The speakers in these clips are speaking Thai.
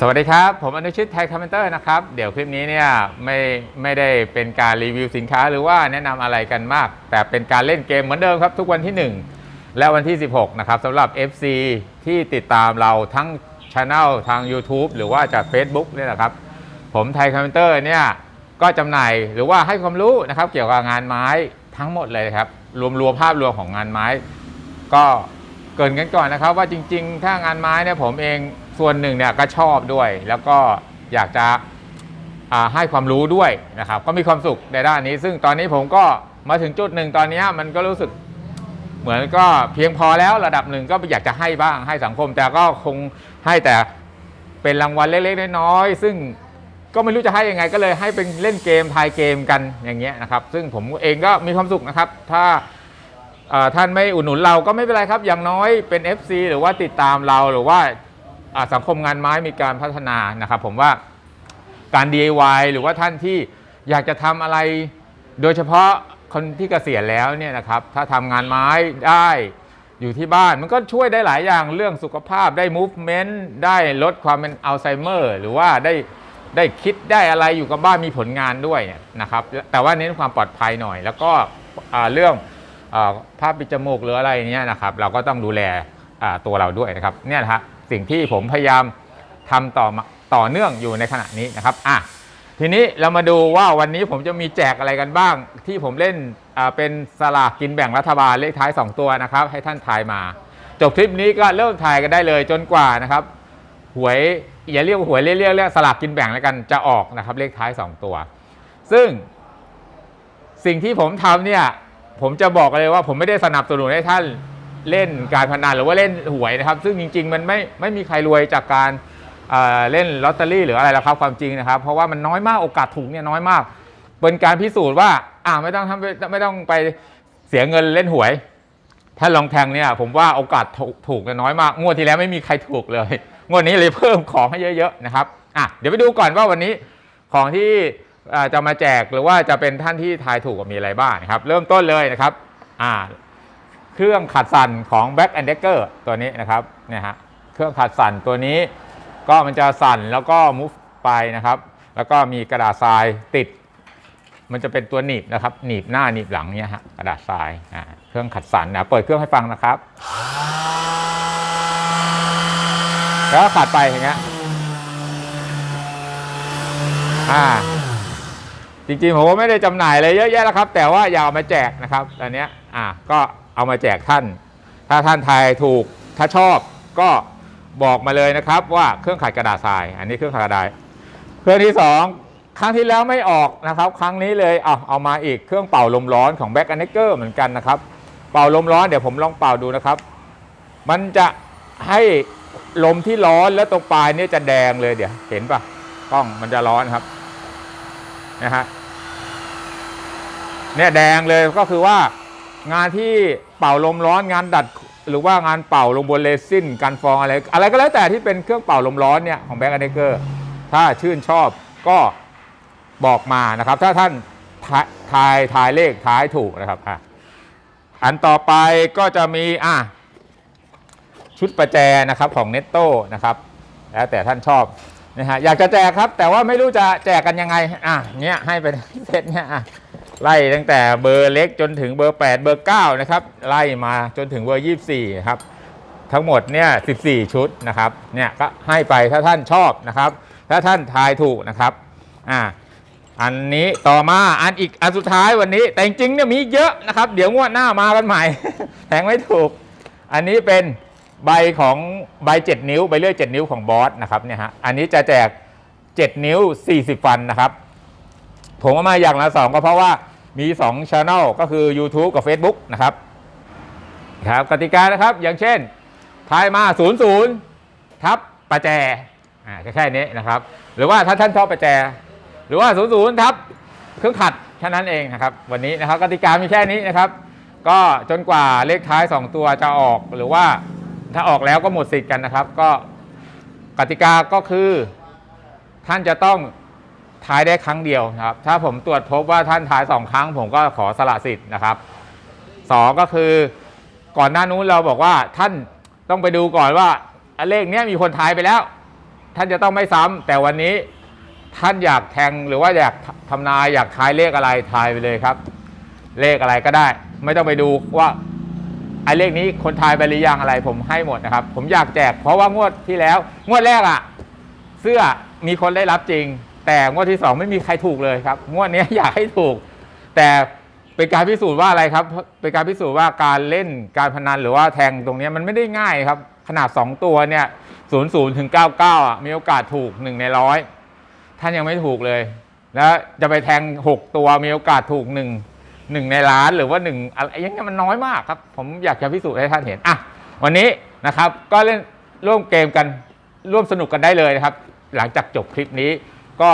สวัสดีครับ ผมอนุชิตไทยคอมเมนเตอร์นะครับ เดี๋ยวคลิปนี้เนี่ยไม่ไม่ได้เป็นการรีวิวสินค้าหรือว่าแนะนำอะไรกันมาก แต่เป็นการเล่นเกมเหมือนเดิมครับ ทุกวันที่ 1 และวันที่ 16 นะครับสำหรับ FC ที่ติดตามเราทั้งช anel ทาง YouTube หรือว่าจาก Facebook เนี่ยนะครับ ผมไทยคอมเมนเตอร์เนี่ยก็จำหน่ายหรือว่าให้ความรู้นะครับเกี่ยวกับงานไม้ทั้งหมดเลยครับ รวมรวมภาพรวมของงานไม้ ก็เกินกันก่อนนะครับ ว่าจริง ๆ ถ้างานไม้เนี่ยผมเอง ส่วนหนึ่งเนี่ยก็ชอบด้วย แล้วก็อยากจะให้ความรู้ด้วยนะครับ ก็มีความสุขในด้านนี้ ซึ่งตอนนี้ผมก็มาถึงจุดหนึ่งตอนนี้มันก็รู้สึกเหมือนก็เพียงพอแล้วระดับหนึ่งก็อยากจะให้บ้างให้สังคม แต่ก็คงให้แต่เป็นรางวัลเล็กๆน้อยๆซึ่งก็ไม่รู้จะให้ยังไง ก็เลยให้เป็นเล่นเกมทายเกมกันอย่างเงี้ยนะครับ ซึ่งผมเองก็มีความสุขนะครับ ถ้าท่านไม่อุดหนุนเราก็ไม่เป็นไรครับ อย่างน้อยเป็น FC หรือว่าติดตามเราหรือว่า สังคมงานไม้มีการพัฒนานะครับผมว่าการ DIY หรือว่าท่านที่อยากจะทำอะไร โดยเฉพาะคนที่เกษียณแล้วเนี่ยนะครับถ้าทำงานไม้ได้อยู่ที่บ้านมันก็ช่วยได้หลายอย่างเรื่องสุขภาพได้ movement ได้ลดความเป็นอัลไซเมอร์หรือว่าได้ได้คิดได้อะไรอยู่กับบ้านมีผลงานด้วยนะครับ แต่ว่าเน้นความปลอดภัยหน่อย แล้วก็อ่าเรื่องอภาพปิดจมูกหรืออะไรเนี้ยนะครับ เราก็ต้องดูแลอ่าตัวเราด้วยนะครับเนี่ยนะฮะ สิ่งที่ผมพยายามทำต่อมาต่อเนื่องอยู่ในขณะนี้นะครับอะทีนี้เรามาดูว่าวันนี้ผมจะมีแจกอะไรกันบ้าง ที่ผมเล่นเป็นสลากกินแบ่งรัฐบาลเลขท้าย 2 ตัวนะครับ ให้ท่านทายมา จบคลิปนี้ก็เริ่มทายกันได้เลยจนกว่านะครับหวยอย่าเรียกหวยเรียกเรียกเรียกสลากกินแบ่งแล้วกันจะออกนะครับ เลขท้าย 2 ตัว ซึ่ง สิ่งที่ผมทำเนี่ยผมจะบอกเลยว่าผมไม่ได้สนับสนุนให้ท่าน เล่นการพนันหรือว่าเล่นหวยนะครับ ซึ่งจริง ๆ มันไม่ไม่มีใครรวยจากการเเล่นลอตเตอรี่หรืออะไรแล้วครับความจริงนะครับ เพราะว่ามันน้อยมากโอกาสถูกเนี่ยน้อยมาก เป็นการพิสูจน์ว่าอ่าไม่ต้องทำไม่ต้องไปเสียเงินเล่นหวย ถ้าลองแทงเนี่ยผมว่าโอกาสถูกถูกเนี่ยน้อยมากงวดที่แล้วไม่มีใครถูกเลยงวดนี้เลยเพิ่มของให้เยอะๆนะครับอะเดี๋ยวไปดูก่อนว่าวันนี้ของที่จะมาแจกหรือว่าจะเป็นท่านที่ทายถูกมีอะไรบ้างนะครับ เริ่มต้นเลยนะครับอ่า เครื่องขัดสั่นของ Back and Decker ตัวนี้นะครับเนี่ยฮะเครื่องขัดสั่นตัวนี้ ก็มันจะสั่นแล้วก็ move ไปนะครับ แล้วก็มีกระดาษทรายติด มันจะเป็นตัวหนีบนะครับหนีบหน้าหนีบหลังเนี่ยฮะกระดาษทรายอ่าเครื่องขัดสั่นนะเปิดเครื่องให้ฟังนะครับ แล้วก็ขัดไปอย่างเงี้ยอ่าจริงๆผมก็ไม่ได้จำหน่ายเลยเยอะแยะแล้วครับ แต่ว่าอยากเอามาแจกนะครับอันเนี้ยอ่าก็ เอามาแจกท่าน ถ้าท่านทายถูกถ้าชอบก็บอกมาเลยนะครับว่าเครื่องขัดกระดาษทราย อันนี้เครื่องขัดกระดาษเครื่องที่สองครั้งที่แล้วไม่ออกนะครับ ครั้งนี้เลยเอาเอามาอีกเครื่องเป่าลมร้อนของแบ็กอันเนเกอร์เหมือนกันนะครับ เป่าลมร้อนเดี๋ยวผมลองเป่าดูนะครับ มันจะให้ลมที่ร้อนแล้วตรงปลายนี่จะแดงเลยเดี๋ยวเห็นปะกล้องมันจะร้อนครับนะฮะเนี่ยแดงเลยก็คือว่า งานที่เป่าลมร้อนงานดัด หรือว่างานเป่าลงบนเรซินกันฟองอะไร อะไรก็แล้วแต่ที่เป็นเครื่องเป่าลมร้อนเนี่ยของแบ็กอันเดเกอร์ถ้าชื่นชอบก็บอกมานะครับ ถ้าท่านทายทายทายเลขท้ายถูกนะครับอะอันต่อไปก็จะมีอะชุดประแจนะครับของเนตโต้นะครับแล้วแต่ท่านชอบนะฮะอยากจะแจกครับ แต่ว่าไม่รู้จะแจกกันยังไงอะเนี้ยให้ไปเซตเนี้ยอะ ไล่ตั้งแต่เบอร์เล็กจนถึงเบอร์ 8 เบอร์ 9 นะครับ ไล่มาจนถึงเบอร์ 24 ครับ ทั้งหมดเนี่ย14 ชุดนะครับ เนี่ยก็ให้ไปถ้าท่านชอบนะครับ ถ้าท่านทายถูกนะครับ อ่า อันนี้ต่อมาอันอีกอันสุดท้ายวันนี้ แต่จริงๆเนี่ยมีเยอะนะครับ เดี๋ยวงวดหน้ามากันใหม่ แทงไม่ถูก อันนี้เป็นใบของใบ 7 นิ้วใบเลื่อย 7 นิ้วของบอสนะครับเนี่ยฮะ อันนี้จะแจก 7 นิ้ว 40 ฟันนะครับ ผมเอามาอย่างละสองก็เพราะว่า มี2 Channel ก็คือ YouTube กับ Facebook นะครับครับกติกานะครับอย่างเช่นทายมา 00 ทับประแจอ่าแค่นี้นะครับ หรือว่าถ้าท่านชอบประแจ หรือว่า 00 ทับเครื่องขัดแค่นั้นเองนะครับ วันนี้นะครับกติกามีแค่นี้นะครับ ก็จนกว่าเลขท้าย 2 ตัวจะออกหรือว่าถ้าออกแล้วก็หมดสิทธิ์กันนะครับ ก็กติกาก็คือท่านจะต้อง ทายได้ครั้งเดียวนะครับถ้าผมตรวจพบว่าท่านทายสองครั้ง ผมก็ขอสละสิทธิ์นะครับสองก็คือก่อนหน้านู้นเราบอกว่าท่านต้องไปดูก่อนว่าเลขเนี้ยมีคนทายไปแล้ว ท่านจะต้องไม่ซ้ำแต่วันนี้ท่านอยากแทงหรือว่าอยากทำนายอยากทายเลขอะไรทายไปเลยครับ เลขอะไรก็ได้ ไม่ต้องไปดูว่าไอ้เลขนี้คนทายไปหรือยังอะไรผมให้หมดนะครับ ผมอยากแจกเพราะว่างวดที่แล้ว งวดแรกอะเสื้อมีคนได้รับจริง แต่งวดที่สองไม่มีใครถูกเลยครับงวดนี้อยากให้ถูก แต่เป็นการพิสูจน์ว่าอะไรครับ เป็นการพิสูจน์ว่าการเล่นการพนันหรือว่าแทงตรงนี้มันไม่ได้ง่ายครับ ขนาด 2 ตัวเนี่ย0 0ถึง99อะมีโอกาสถูก1ในร้อยท่านยังไม่ถูกเลย แล้วจะไปแทง6ตัวมีโอกาสถูก1 1ในล้านหรือว่า1อะไรอย่างเงี้ยมันน้อยมากครับ ผมอยากจะพิสูจน์ให้ท่านเห็นอะวันนี้นะครับก็เล่นร่วมเกมกันร่วมสนุกกันได้เลยนะครับ หลังจากจบคลิปนี้ ก็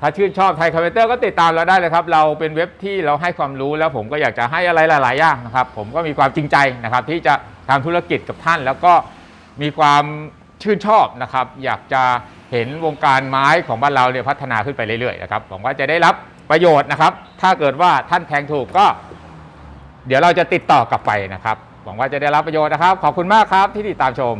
ถ้าชื่นชอบไทยคอมพิวเตอร์ก็ติดตามเราได้เลยครับ เราเป็นเว็บที่เราให้ความรู้แล้วผมก็อยากจะให้อะไรหลาย ๆ อย่างนะครับ ผมก็มีความจริงใจนะครับ ที่จะทำธุรกิจกับท่าน แล้วก็มีความชื่นชอบนะครับ อยากจะเห็นวงการไม้ของบ้านเราเนี่ยพัฒนาขึ้นไปเรื่อย ๆ นะครับหวังว่าจะได้รับประโยชน์นะครับ ถ้าเกิดว่าท่านแทงถูกก็ เดี๋ยวเราจะติดต่อกลับไปนะครับ หวังว่าจะได้รับประโยชน์นะครับ ขอบคุณมากครับที่ติดตามชม